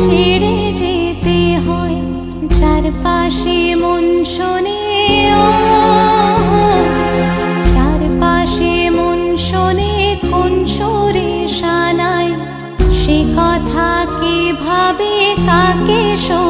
ছেড়ে যেতে হয়, চারপাশে মন শোনে চারপাশে মন শোনে কোন সুরে শানায় সে কথা কে ভাবে, কাকে শোনাই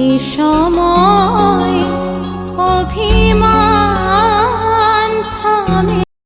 এ সময় অভিমান